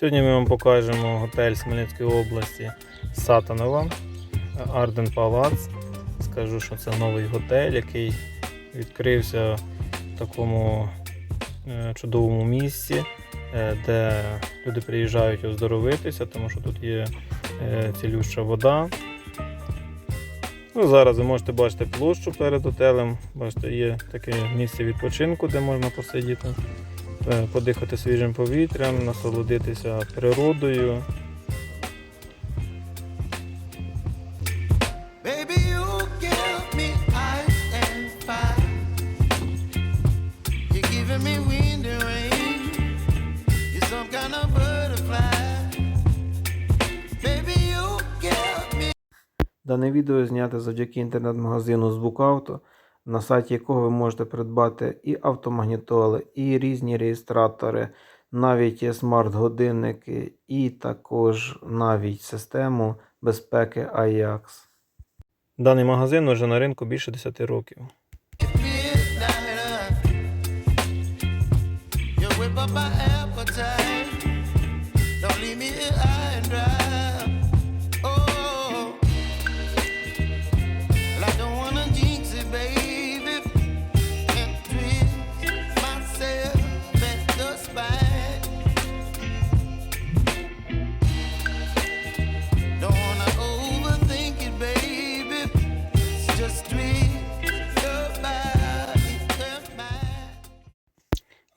Сьогодні ми вам покажемо готель з Хмельницької області Сатанова, Арден Палац. Скажу, що це новий готель, який відкрився в такому е, чудовому місці, е, де люди приїжджають оздоровитися, тому що тут є е, цілюща вода. Ну, зараз ви можете бачити площу перед готелем. Бачите, є таке місце відпочинку, де можна посидіти, подихати свіжим повітрям, насолодитися природою. Дане відео знято завдяки інтернет-магазину Звукавто, на сайті якого ви можете придбати і автомагнітоли, і різні реєстратори, навіть є смарт-годинники, і також навіть систему безпеки AJAX. Даний магазин вже на ринку більше 10 років. Don't leave me here high and dry.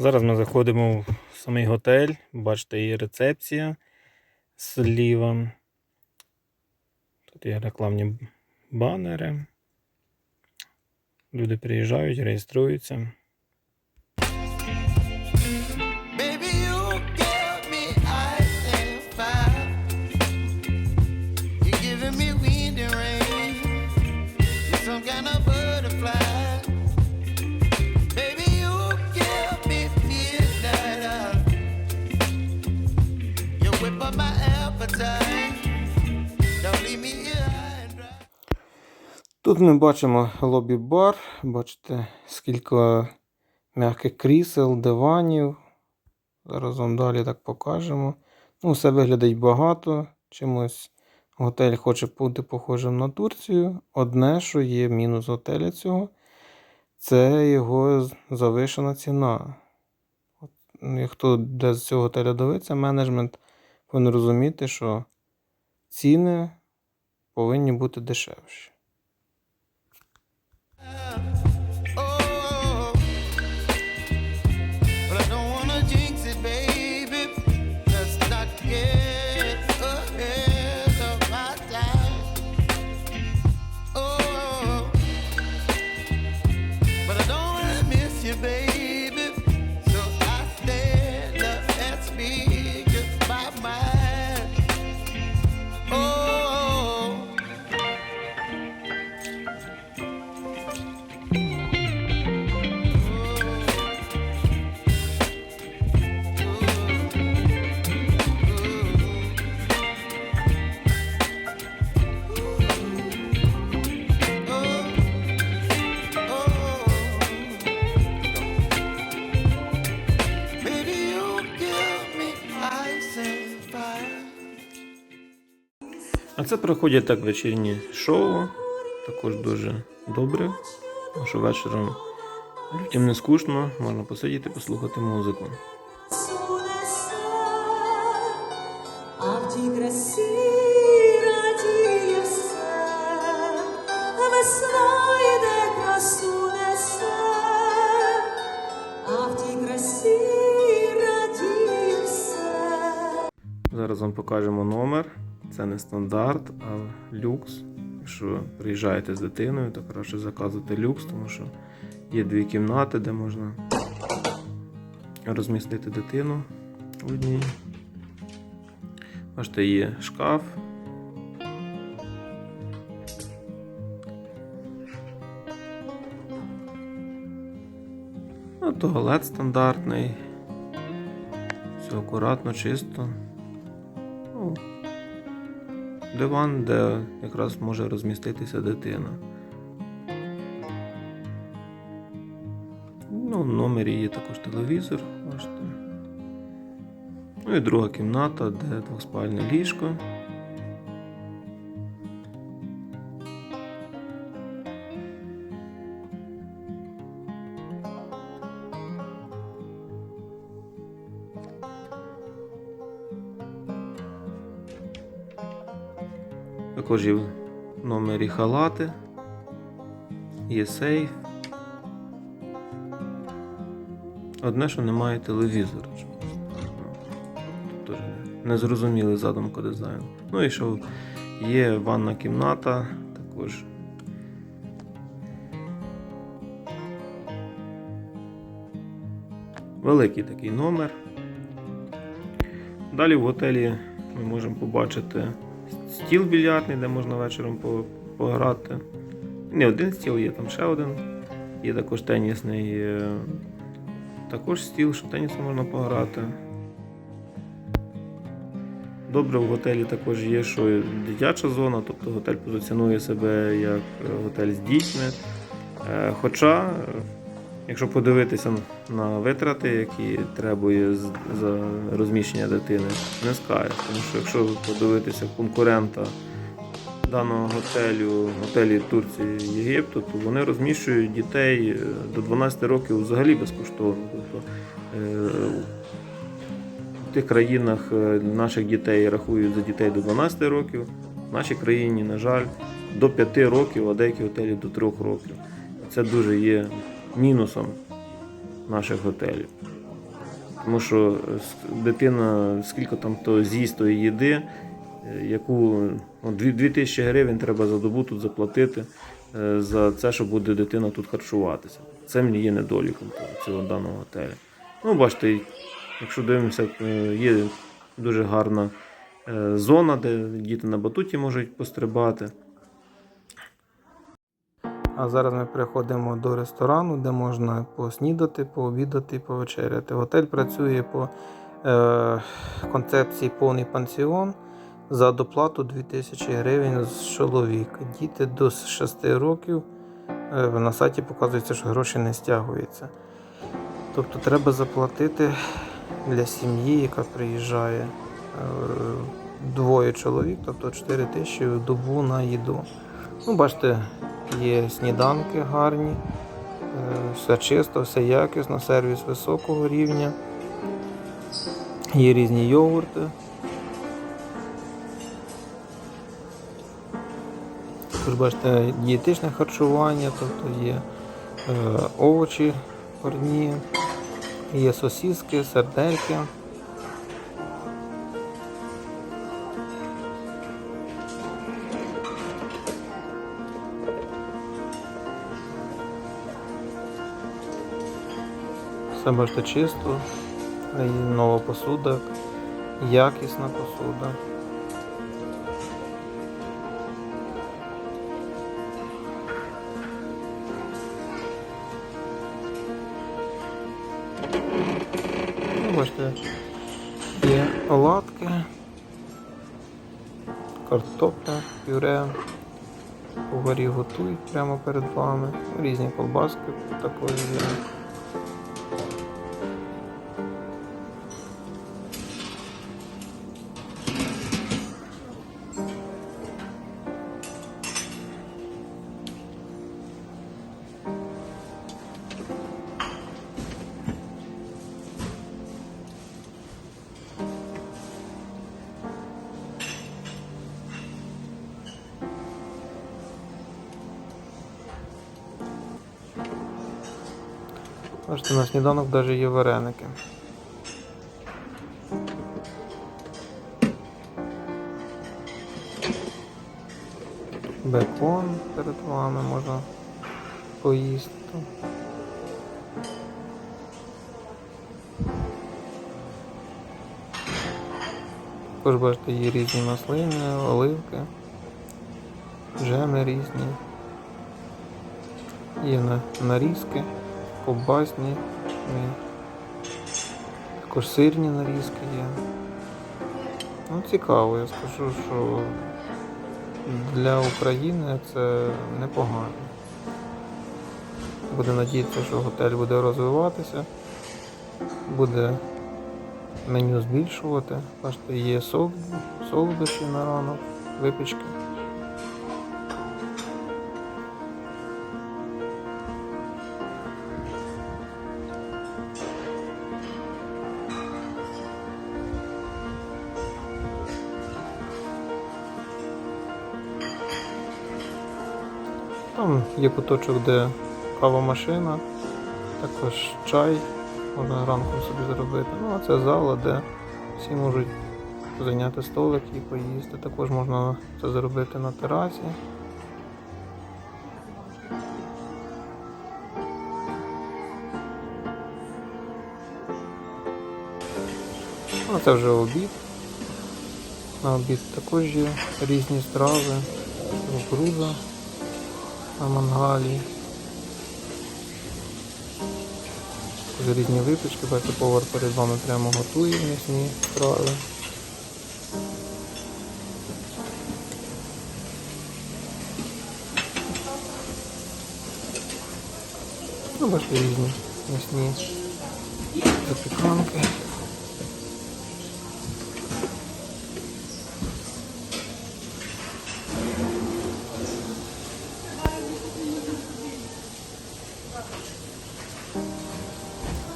Зараз ми заходимо в самий готель. Бачите, є рецепція зліва. Тут є рекламні банери. Люди приїжджають, реєструються. Тут ми бачимо лобі-бар, бачите, скільки м'яких крісел, диванів. Зараз вам далі так покажемо. Ну, все виглядить багато. Чимось готель хоче бути похожим на Турцію. Одне, що є мінус готеля цього, це його завишена ціна. От, ну, хто де з цього готеля дивиться, менеджмент повинен розуміти, що ціни повинні бути дешевші. Ah. Це проходять так вечірні шоу. Також дуже добре. Тому що вечором людям не скучно, можна посидіти, послухати музику. А в тій красі радіє все, весна йде красу несе, а в тій красі радіє все. Зараз вам покажемо номер. Це не стандарт, а люкс. Якщо приїжджаєте з дитиною, то краще заказувати люкс, тому що є дві кімнати, де можна розмістити дитину в одній. Бачите, є шкаф. Ну, туалет стандартний. Все акуратно, чисто. Диван, де якраз може розміститися дитина. Ну, в номері є також телевізор, бачите. Ну і друга кімната, де двоспальне ліжко. Також є в номері халати, є сейф. Одне, що немає. Ну, Тут теж незрозумілий задумка дизайну. Ну і що є ванна кімната, також. Великий такий номер. Далі в готелі ми можемо побачити стіл більярдний, де можна вечором по- пограти. Не один стіл, є там ще один. Є також тенісний е, також стіл, що тенісом можна пограти. Добре, в готелі також є, що дитяча зона, тобто готель позиціонує себе як е, готель з дітьми. Е, Хоча, якщо подивитися на витрати, які требує за розміщення дитини, не скажеш. Тому що якщо подивитися конкурента даного готелю, готелі Турції Єгипту, то вони розміщують дітей е, до 12 років взагалі безкоштовно. Тобто, е, в тих країнах е, наших дітей рахують за дітей до 12 років, в нашій країні, на жаль, до 5 років, а деякі готелі до 3 років. Це дуже є мінусом наших готелів. Тому що дитина, скільки там то з'їсть тої їди, е, яку ну, 2 тисячі гривень треба за добу тут заплатити е, за це, що буде дитина тут харчуватися. Це мені є недоліком цього даного готелю. Ну, бачите, якщо дивимося, е, є дуже гарна зона, де діти на батуті можуть пострибати. А зараз ми переходимо до ресторану, де можна поснідати, пообідати, повечеряти. Готель працює по е, концепції повний пансіон за доплату 2000 гривень з чоловіка. Діти до 6 років е, на сайті показується, що гроші не стягуються. Тобто треба заплатити для сім'ї, яка приїжджає е, двоє чоловік, тобто 4 тисячі в добу на їду. Ну, бачите, є сніданки гарні, е, все чисто, все якісно, сервіс високого рівня. Є різні йогурти. Також бачите, дієтичне харчування, тобто є е, овочі парні, є сосиски, сердельки. Все бачите чисто, нова посуда, якісна посуда. Ну, бачите, є оладки, картопля, пюре, поварі готують прямо перед вами, різні колбаски також є. Бачите, на сніданок навіть є вареники. Бекон перед вами можна поїсти. Також бачите, є різні маслини, оливки, джеми різні. Є на- нарізки ковбасні, також сирні нарізки є. Ну, цікаво, я скажу, що для України це непогано. Буде надіятися, що готель буде розвиватися, буде меню збільшувати. Бачите, є солодощі на ранок, випічки. Там є куточок, де кава машина, також чай можна ранком собі зробити. Ну, а це зала, де всі можуть зайняти столик і поїсти. Також можна це зробити на терасі. Ну, це вже обід. На обід також є різні страви, кукурудза на мангалі. Також різні випічки, бачите, повар перед вами прямо готує м'ясні страви. Ну, бачите, різні м'ясні запіканки.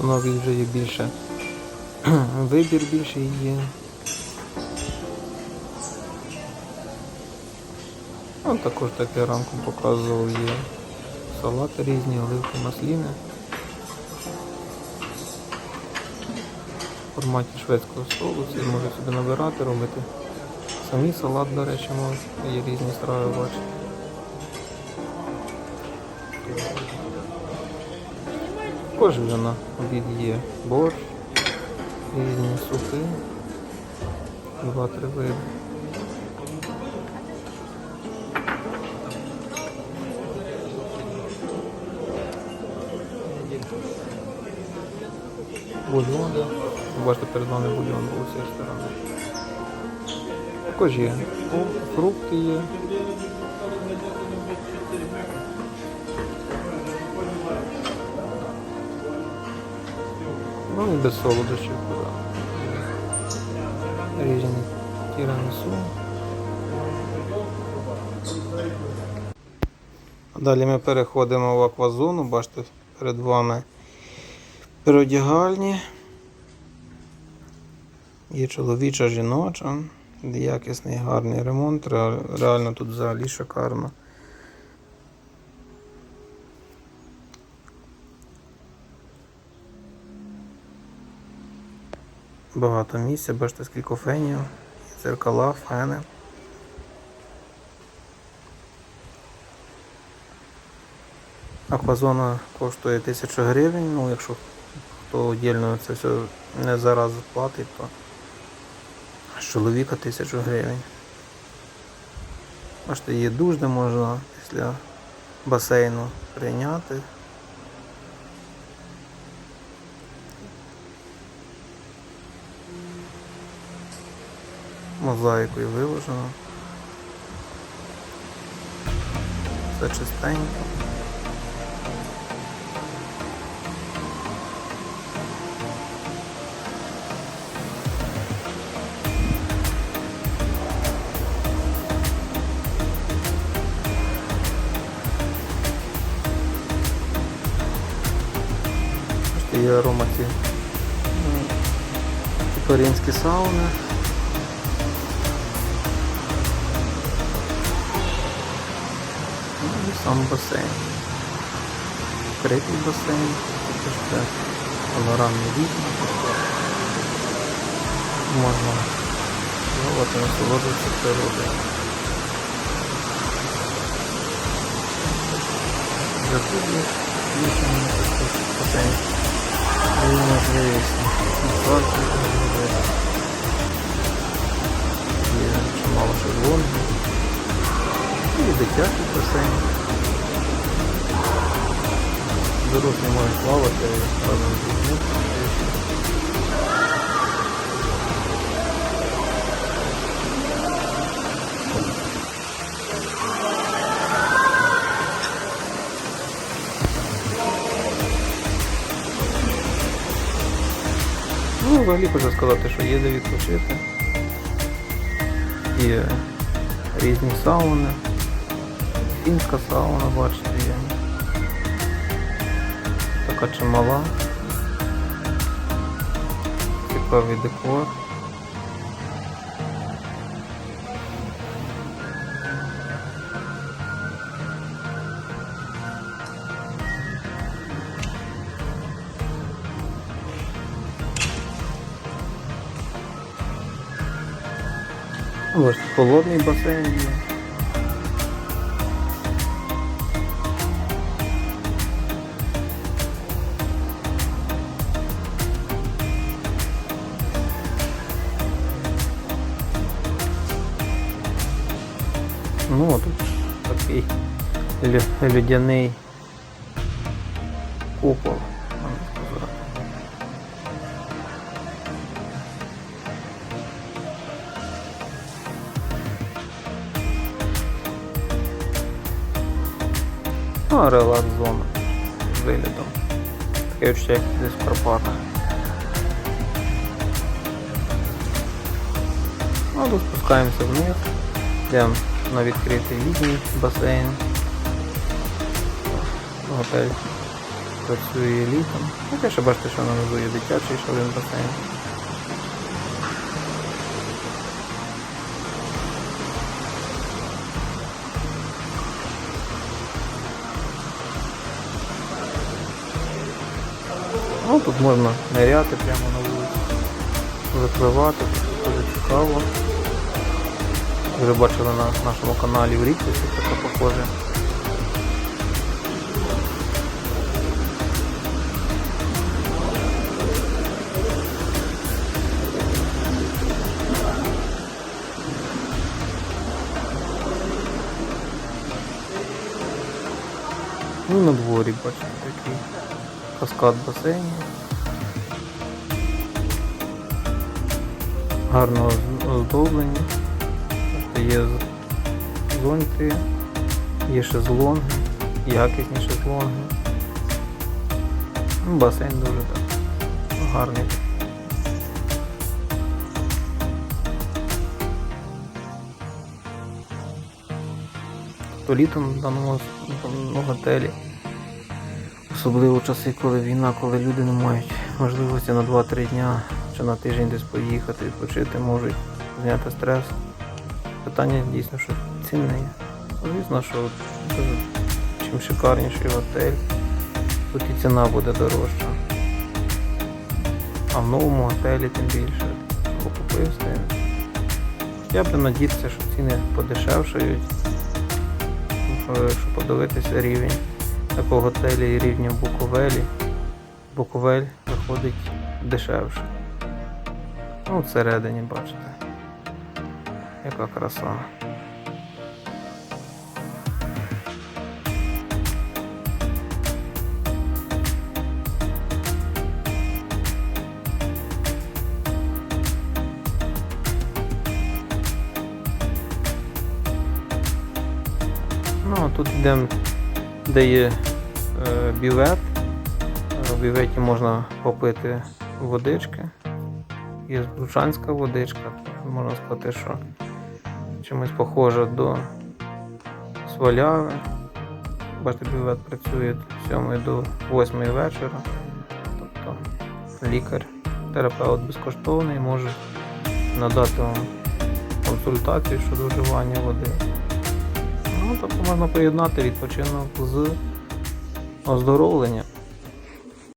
Воно вже є більше. Вибір більше є. Ну, також так я ранком показував є салати різні, оливки, масліни. В форматі шведського столу всі можуть собі набирати, робити. Самі салат, до речі, можуть. Є різні страви, бачите. Також вже на обід є борщ, різні супи, два-три види. Бульйон. Бачите, перед вами бульйон був з цієї. Також є фрукти є. Без солодощів куди. Різні тірамісу. Далі ми переходимо в аквазону, бачите, перед вами переодягальні. Є чоловіча, жіноча, якісний гарний ремонт, реально тут взагалі шикарно. Багато місця, бачите, скільки фенів, дзеркала, фени. Аквазона коштує 1000 гривень, ну якщо хто віддільно це все не зараз платить, то з чоловіка 1000 гривень. Бачите, є душ, можна після басейну прийняти. Мозаїкою виложено. Все чистенько. Бачите, є арома ці сауни. Сам басейн. Критий басейн, також це панорамні вікна. тобто Можна плавати, насолоджуватися природою. Закуплю включені також басейн. І можливість насладки зробити. Є чимало шезлонгів. І дитячий басейн. Дорослі можуть плавати разом з дітьми. Ну, взагалі хочу сказати, що є де відпочити. Є різні сауни. Фінська сауна, бачите, Така чимала. Цікавий декор. Ось холодний басейн є. Людяний купол. Ну, релакс зона з виглядом. Таке відчуття, як десь в Ну, тут спускаємося вниз, йдемо на відкритий літній басейн. Готель працює літом. Ну, те, що бачите, що внизу є дитячий ще один басейн. Ну, тут можна ниряти прямо на вулиці, тут дуже цікаво. Вже бачили на нашому каналі в річці, таке похоже. Ну, на дворі бачите такий каскад басейнів. Гарно оз- оздоблені. Тобто Є з- зоньки, є шезлонги, якісні шезлонги. Ну, Басейн дуже так гарний. То літом в даному готелі Особливо в часи, коли війна, коли люди не мають можливості на 2-3 дня чи на тиждень десь поїхати, відпочити, можуть зняти стрес. Питання дійсно, що цінне є. Звісно, що чим шикарніший готель, тут і ціна буде дорожча. А в новому готелі тим більше. Я б надіявся, що ціни подешевшають, щоб подивитися рівень такого готелі рівня Буковелі. Буковель виходить дешевше. Ну, всередині бачите. Яка краса. Ну, а тут йдемо, де є е, бювет. Е, В бюветі можна попити водички. Є збручанська водичка. Можна сказати, що чимось похоже до сваляви. Бачите, бювет працює з 7 до 8 вечора. Тобто лікар, терапевт безкоштовний може надати вам консультацію щодо вживання води. Тобто можна поєднати відпочинок з оздоровленням.